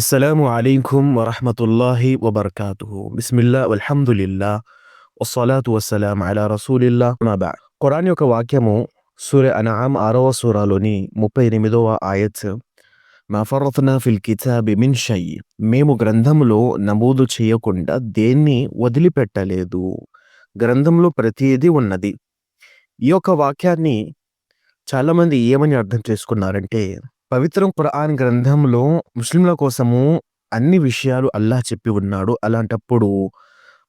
అస్సలాము అలైకుం వరహమతుల్లాహి వబర్కాతుహు బిస్మిల్లా వల్హమ్దులిల్లా వస్సలాతు వసలాం అలా రసూలిల్లా మాబా ఖురాన్ యొక్క వాక్యము సూర్య అనామ్ ఆరవ సూరాలోని ముప్పై ఎనిమిదవ ఆయత్ మా ఫిల్ కితాబి మిన్ షై మేము గ్రంథంలో నమోదు చేయకుండా దేన్ని వదిలిపెట్టలేదు గ్రంథంలో ప్రతిదీ ఉన్నది ఈ యొక్క వాక్యాన్ని చాలామంది ఏమని అర్థం చేసుకున్నారంటే పవిత్రం ఖురాన్ గ్రంథంలో ముస్లింల కోసము అన్ని విషయాలు అల్లాహ్ చెప్పి ఉన్నాడు. అలాంటప్పుడు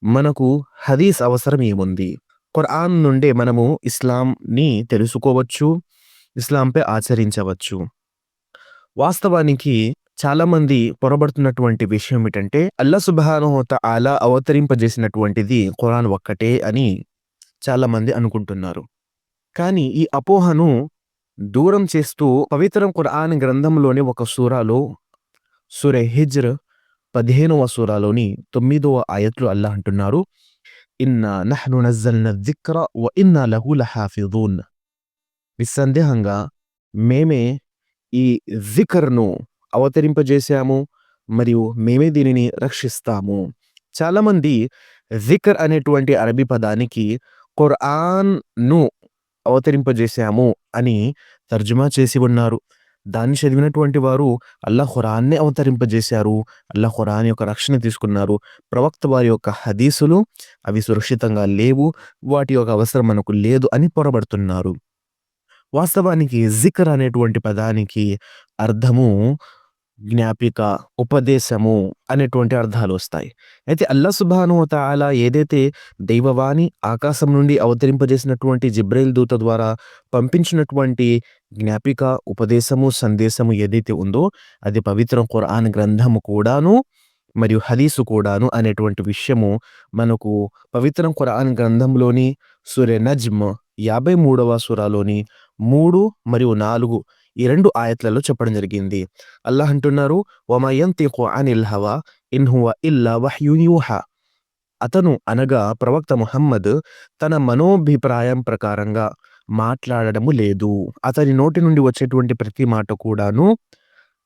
మనకు హదీస్ అవసరం ఏముంది? ఖురాన్ నుండే మనము ఇస్లాంని తెలుసుకోవచ్చు ఇస్లాంపై ఆచరించవచ్చు. వాస్తవానికి చాలామంది పొరబడుతున్నటువంటి విషయం ఏమిటంటే అల్లా సుబానుహోత అలా అవతరింపజేసినటువంటిది ఖురాన్ ఒక్కటే అని చాలామంది అనుకుంటున్నారు. కానీ ఈ అపోహను దూరం చేస్తూ పవిత్రం ఖురాన్ గ్రంథంలోని ఒక సూరాలో సురే హిజ్ర్ పదిహేనవ సూరాలోని తొమ్మిదవ ఆయత్లు అల్లా అంటున్నారు ఇన్నా నహ్ను నజ్జల్న దిక్ర వ ఇన్నా లహు లహాఫిదూన్ నిస్సందేహంగా మేమే ఈ జికర్ను అవతరింపజేశాము మరియు మేమే దీనిని రక్షిస్తాము. చాలామంది జికర్ అనేటువంటి అరబీ పదానికి ఖురాన్ను అవతరింపజేశాము అని తర్జుమా చేసి ఉన్నారు. దాన్ని చదివినటువంటి వారు అల్లా ఖురాన్నే అవతరింపజేశారు. అల్లా ఖురాన్ యొక్క రక్షణ తీసుకున్నారు. ప్రవక్త వారి యొక్క హదీసులు అవి సురక్షితంగా లేవు. వాటి యొక్క అవసరం మనకు లేదు అని పొరబడుతున్నారు. వాస్తవానికి జికర్ అనేటువంటి పదానికి అర్థము జ్ఞాపిక ఉపదేశము అనేటువంటి అర్థాలు వస్తాయి. అయితే అల్లా సుబాను తాలా ఏదైతే దైవవాణి ఆకాశం నుండి అవతరింపజేసినటువంటి జిబ్రైల్ దూత ద్వారా పంపించినటువంటి జ్ఞాపిక ఉపదేశము సందేశము ఏదైతే ఉందో అది పవిత్ర ఖురాన్ గ్రంథము కూడాను మరియు హదీసు కూడాను అనేటువంటి విషయము మనకు పవిత్రం ఖురాన్ గ్రంథంలోని సూర్య నజ్మ్ యాభై మూడవ సురాలోని మూడు మరియు నాలుగు ఈ రెండు ఆయత్లలో చెప్పడం జరిగింది. అల్లాహ్ అంటున్నారు వమయంతికు అనిల్ హవా ఇన్ ఇల్లా వహ్యుయూహా అతను అనగా ప్రవక్త ముహమ్మద్ తన మనోభిప్రాయం ప్రకారంగా మాట్లాడడము లేదు. అతని నోటి నుండి వచ్చేటువంటి ప్రతి మాట కూడాను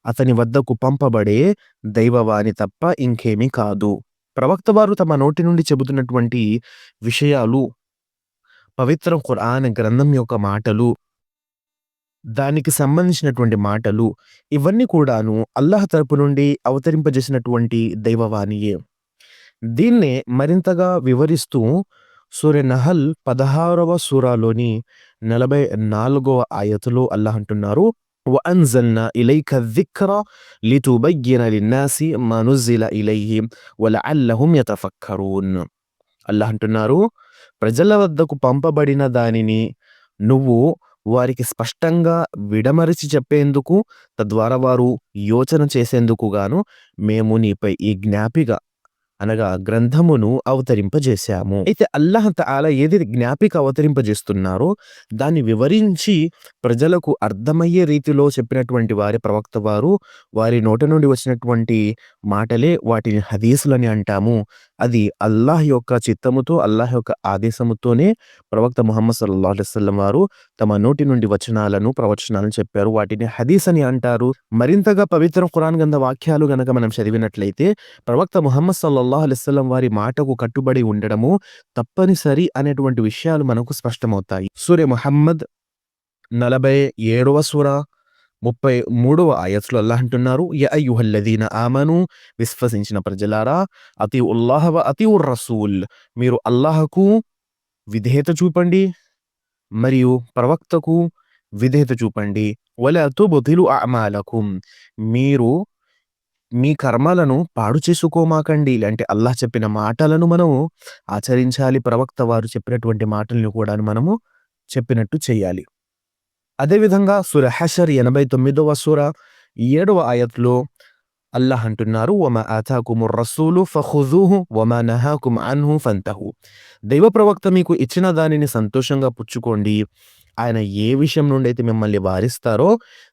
అతని వద్దకు పంపబడే దైవవాణి తప్ప ఇంకేమీ కాదు. ప్రవక్త వారు తమ నోటి నుండి చెబుతున్నటువంటి విషయాలు పవిత్ర ఖురాన్ గ్రంథం యొక్క మాటలు దానికి సంబంధించినటువంటి మాటలు ఇవన్నీ కూడాను అల్లాహ్ తరపు నుండి అవతరింపజేసినటువంటి దైవవాణియే దీన్నే మరింతగా వివరిస్తూ సూర్య నహల్ పదహారవ సూరాలోని నలభై నాలుగవ ఆయతులో అల్లాహ్ అంటున్నారు وأنزلنا إليك الذكر لتبين للناس ما نزل إليهم ولعلهم يتفكرون అల్లాహ్ అంటున్నారు ప్రజల వద్దకు పంపబడిన దానిని నువ్వు వారికి స్పష్టంగా విడమరిచి చెప్పేందుకు తద్వారా వారు యోచన చేసేందుకు గాను మేము నీపై ఈ జ్ఞాపిక అనగా గ్రంథమును అవతరింపజేశాము. అయితే అల్లాహ్ తాలా ఏది జ్ఞాపిక అవతరింపజేస్తున్నారో దాన్ని వివరించి ప్రజలకు అర్థమయ్యే రీతిలో చెప్పినటువంటి వారి ప్రవక్త వారు వారి నోట నుండి వచ్చినటువంటి మాటలే వాటిని హదీసులని అంటాము. అది అల్లాహ్ యొక్క చిత్తముతో అల్లాహ్ యొక్క ఆదేశముతోనే ప్రవక్త ముహమ్మద్ సల్లా అలైవల్లం వారు తమ నోటి నుండి వచనాలను ప్రవచనాలను చెప్పారు. వాటిని హదీస్ అని అంటారు. మరింతగా పవిత్ర ఖురాన్ గంధ వాక్యాలు గనక మనం చదివినట్లయితే ప్రవక్త ముహమ్మద్ సల్లాహ్ అలైవల్లం వారి మాటకు కట్టుబడి ఉండడము తప్పనిసరి అనేటువంటి విషయాలు మనకు స్పష్టమవుతాయి. సూర్య ముహమ్మద్ నలభై ఏడవ సూర ముప్పై మూడవ ఆయస్సులు అల్లాహ్ అంటున్నారు. యయుహల్లదీన ఆమను విశ్వసించిన ప్రజలారా అతి ఉల్లాహ అతి ఉర్ రసూల్ మీరు అల్లాహకు విధేయత చూపండి మరియు ప్రవక్తకు విధేయత చూపండి. వల తుబతిలు అమాలకుం. మీరు మీ కర్మలను పాడు చేసుకోమాకండి. అంటే అల్లాహ్ చెప్పిన మాటలను మనము ఆచరించాలి. ప్రవక్త వారు చెప్పినటువంటి మాటలను కూడా మనము చెప్పినట్టు చేయాలి. అదేవిధంగా సుర హషర్ ఎనభై తొమ్మిదవ సుర ఏడవ ఆయత్లో అల్లాహ్ అంటున్నారు వమ ఆతాకుము రసూలు ఫహుజూహు వమ నహాకుమ్ అన్హు ఫంతహు. దైవ ప్రవక్త మీకు ఇచ్చిన దానిని సంతోషంగా పుచ్చుకోండి. ఆయన ఏ విషయం నుండి అయితే మిమ్మల్ని వారిస్తారో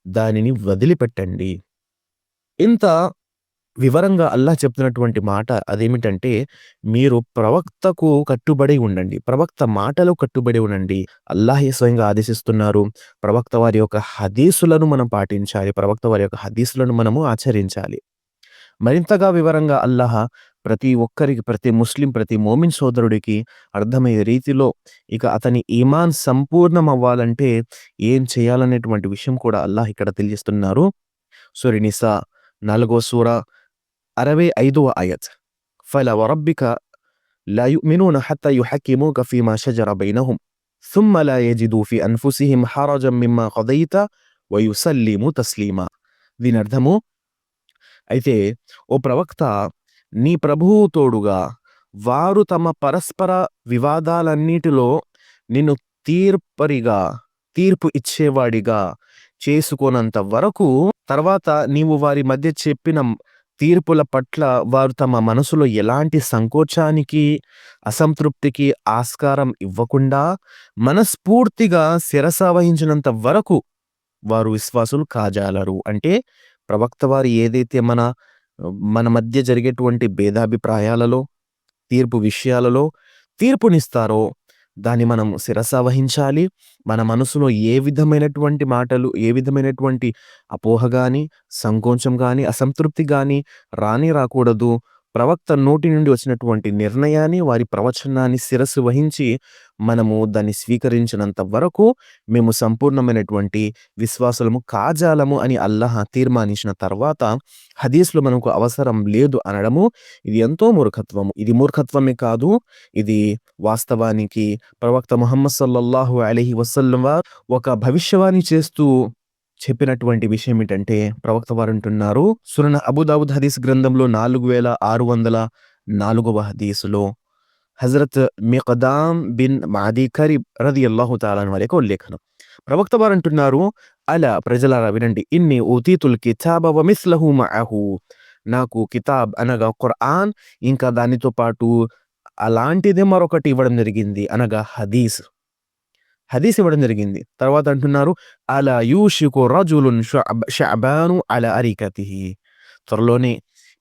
దానిని వదిలిపెట్టండి. ఇంత వివరంగా అల్లాహ్ చెప్తున్నటువంటి మాట అదేమిటంటే మీరు ప్రవక్తకు కట్టుబడి ఉండండి. ప్రవక్త మాటలు కట్టుబడి ఉండండి. అల్లాహే స్వయంగా ఆదేశిస్తున్నారు. ప్రవక్త వారి యొక్క హదీసులను మనం పాటించాలి. ప్రవక్త వారి యొక్క హదీసులను మనము ఆచరించాలి. మరింతగా వివరంగా అల్లాహ్ ప్రతి ఒక్కరికి ప్రతి ముస్లిం ప్రతి మోమిన్ సోదరుడికి అర్థమయ్యే రీతిలో ఇక అతని ఈమాన్ సంపూర్ణం అవ్వాలంటే ఏం చేయాలనేటువంటి విషయం కూడా అల్లాహ్ ఇక్కడ తెలియజేస్తున్నారు. సూర్యనిసా నిసా నాలుగో సూర అరవై ఐదవ ఆయత్ ఫల వరబ్బిక لا يؤمنون حتى يحكموك فيما شجر بينهم ثم لا يجدوا في أنفسهم حرجا مما قضيت ويسلموا تسليما దీని అర్థము అయితే ఓ ప్రవక్త నీ ప్రభువు తోడుగా వారు తమ పరస్పర వివాదాలన్నిటిలో నిన్ను తీర్పరిగా తీర్పు ఇచ్చేవాడిగా చేసుకోనంత వరకు తర్వాత నీవు వారి మధ్య చెప్పిన తీర్పుల పట్ల వారు తమ మనసులో ఎలాంటి సంకోచానికి అసంతృప్తికి ఆస్కారం ఇవ్వకుండా మనస్ఫూర్తిగా శిరస వహించినంత వరకు వారు విశ్వాసులు కాజాలరు. అంటే ప్రవక్త వారు ఏదైతే మన మన మధ్య జరిగేటువంటి భేదాభిప్రాయాలలో తీర్పు విషయాలలో తీర్పునిస్తారో దాన్ని మనం శిరస వహించాలి. మన మనసులో ఏ విధమైనటువంటి మాటలు ఏ విధమైనటువంటి అపోహ కానీ సంకోచం కానీ అసంతృప్తి కానీ రాని రాకూడదు. ప్రవక్త నోటి నుండి వచ్చినటువంటి నిర్ణయాన్ని వారి ప్రవచనాన్ని శిరస్సు వహించి మనము దాన్ని స్వీకరించినంత వరకు మేము సంపూర్ణమైనటువంటి విశ్వాసము కాజాలము అని అల్లాహ్ తీర్మానించిన తర్వాత హదీస్లో మనకు అవసరం లేదు అనడము ఇది ఎంతో మూర్ఖత్వము. ఇది మూర్ఖత్వమే కాదు ఇది వాస్తవానికి ప్రవక్త ముహమ్మద్ సల్లల్లాహు అలహి వసల్లం వారు ఒక భవిష్యవాణి చేస్తూ చెప్పినటువంటి విషయం ఏంటంటే ప్రవక్త వారు అంటున్నారు సురణ అబుదాబుద్ హదీస్ గ్రంథంలో నాలుగు వేల ఆరు వందల నాలుగవ హదీసులో హజరత్ మికదాం బిన్ మాదీ కరీబ్ రది అల్లాహు తాలాన్ వారి యొక్క ఉల్లేఖనం. ప్రవక్త వారు అంటున్నారు అలా ప్రజలారా వినండి. ఇన్ని ఉతీతుల్ కితాబ వమిస్లహు మహు నాకు కితాబ్ అనగా ఖురాన్ ఇంకా దానితో పాటు అలాంటిదే మరొకటి ఇవ్వడం జరిగింది అనగా హదీస్. హదీస్ ఇవ్వడం జరిగింది. తర్వాత అంటున్నారు అలా యూషికు రజులున్ షాబాను అలా అరికతిహి. త్వరలోనే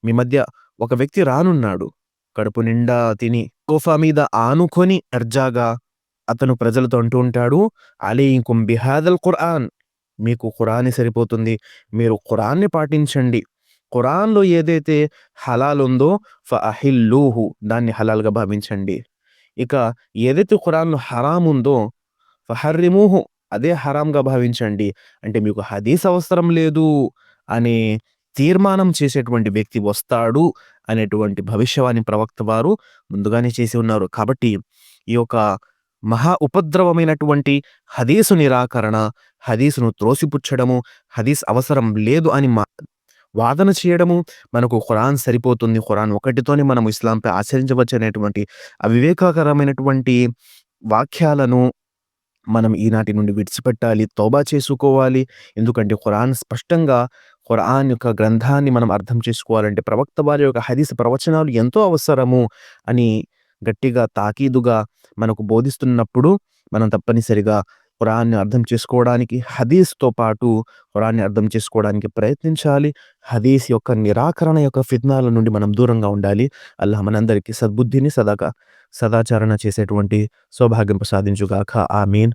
మీ మధ్య ఒక వ్యక్తి రానున్నాడు. కడుపు నిండా తిని కోఫా మీద ఆనుకొని అర్జాగా అతను ప్రజలతో అంటూ ఉంటాడు అలీకుం బిహాదల్ ఖురాన్ మీకు ఖురాన్ సరిపోతుంది. మీరు ఖురాన్ని పాటించండి. ఖురాన్లో ఏదైతే హలాల్ ఉందో ఫ అహిల్లూహు దాన్ని హలాల్గా భావించండి. ఇక ఏదైతే ఖురాన్లో హరాం ఉందో ఫహర్రిమూహు అదే హరాంగా భావించండి. అంటే మీకు హదీస్ అవసరం లేదు అనే తీర్మానం చేసేటువంటి వ్యక్తి వస్తాడు అనేటువంటి భవిష్యవాణి ప్రవక్త వారు ముందుగానే చేసి ఉన్నారు. కాబట్టి ఈ యొక్క మహా ఉపద్రవమైనటువంటి హదీసు నిరాకరణ హదీసును త్రోసిపుచ్చడము హదీస్ అవసరం లేదు అని మా వాదన చేయడము మనకు ఖురాన్ సరిపోతుంది. ఖురాన్ ఒకటితోనే మనం ఇస్లాంపై ఆచరించవచ్చు అనేటువంటి అవివేకకరమైనటువంటి వాక్యాలను మనం ఈనాటి నుండి విడిచిపెట్టాలి తోబా చేసుకోవాలి. ఎందుకంటే ఖురాన్ స్పష్టంగా ఖురాన్ యొక్క గ్రంథాన్ని మనం అర్థం చేసుకోవాలంటే ప్రవక్త వారి యొక్క హదీస్ ప్రవచనాలు ఎంతో అవసరము అని గట్టిగా తాకీదుగా మనకు బోధిస్తున్నప్పుడు మనం తప్పనిసరిగా ఖురాన్ని అర్థం చేసుకోవడానికి హదీస్తో పాటు ఖురాన్ని అర్థం చేసుకోవడానికి ప్రయత్నించాలి. హదీస్ యొక్క నిరాకరణ యొక్క ఫిత్నాల నుండి మనం దూరంగా ఉండాలి. అల్లాహ్ మనందరికీ సద్బుద్ధిని సదాగా సదాచరణ చేసేటువంటి సౌభాగ్యం ప్రసాదించుగాక. ఆమీన్.